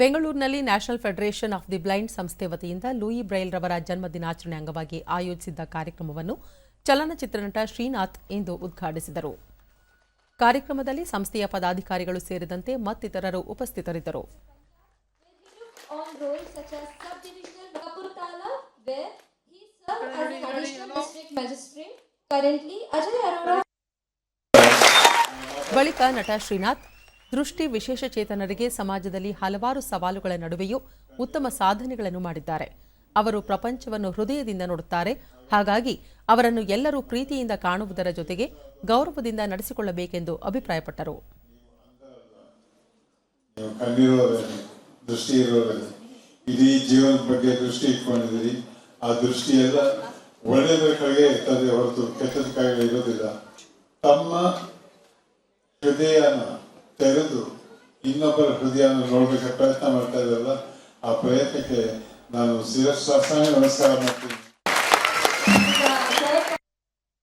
ಬೆಂಗಳೂರಿನಲ್ಲಿ national federation of the blind ಸಂಸ್ಥೆ ವತಿಯಿಂದ ಲೂಯಿ ಬ್ರೈಲ್ ರವರ ಜನ್ಮ ದಿನಾಚರಣೆ ಅಂಗವಾಗಿ ಆಯೋಜಿಸಿದ್ದ ಕಾರ್ಯಕ್ರಮವನ್ನು ಚಲನಚಿತ್ರ ನಟ ಶ್ರೀನಾಥ್ ಇಂದು ಉದ್ಘಾಟಿಸಿದರು. ಕಾರ್ಯಕ್ರಮದಲ್ಲಿ ಸಂಸ್ಥೆಯ ಪದಾಧಿಕಾರಿಗಳು ಸೇರಿದಂತೆ ಮತ್ತಿತರರು ಉಪಸ್ಥಿತರಿದ್ದರು. ಬಳಿಕ ನಟ ಶ್ರೀನಾಥ್ ದೃಷ್ಟಿ ವಿಶೇಷಚೇತನರಿಗೆ ಸಮಾಜದಲ್ಲಿ ಹಲವಾರು ಸವಾಲುಗಳ ನಡುವೆಯೂ ಉತ್ತಮ ಸಾಧನೆಗಳನ್ನು ಮಾಡಿದ್ದಾರೆ. ಅವರು ಪ್ರಪಂಚವನ್ನು ಹೃದಯದಿಂದ ನೋಡುತ್ತಾರೆ. ಹಾಗಾಗಿ ಅವರನ್ನು ಎಲ್ಲರೂ ಪ್ರೀತಿಯಿಂದ ಕಾಣುವುದರ ಜೊತೆಗೆ ಗೌರವದಿಂದ ನಡೆಸಿಕೊಳ್ಳಬೇಕೆಂದು ಅಭಿಪ್ರಾಯಪಟ್ಟರು. ದೃಷ್ಟಿ ಇಡೀ ಜೀವನದ ಬಗ್ಗೆ ದೃಷ್ಟಿ ಇಟ್ಕೊಂಡಿದ್ದೀರಿ. ಆ ಇರೋದಿಲ್ಲ. ತಮ್ಮ ಹೃದಯನ ತೆರೆದು ಇನ್ನೊಬ್ಬರ ಹೃದಯವನ್ನು ನೋಡಬೇಕ ಪ್ರಯತ್ನ ಮಾಡ್ತಾ ಇದ್ದಾರಲ್ಲ ಆ ಪ್ರಯತ್ನಕ್ಕೆ ನಾನು ಶಿರಸ್ಸಾಸನ ನಮಸ್ಕಾರ ಮಾಡ್ತೀನಿ.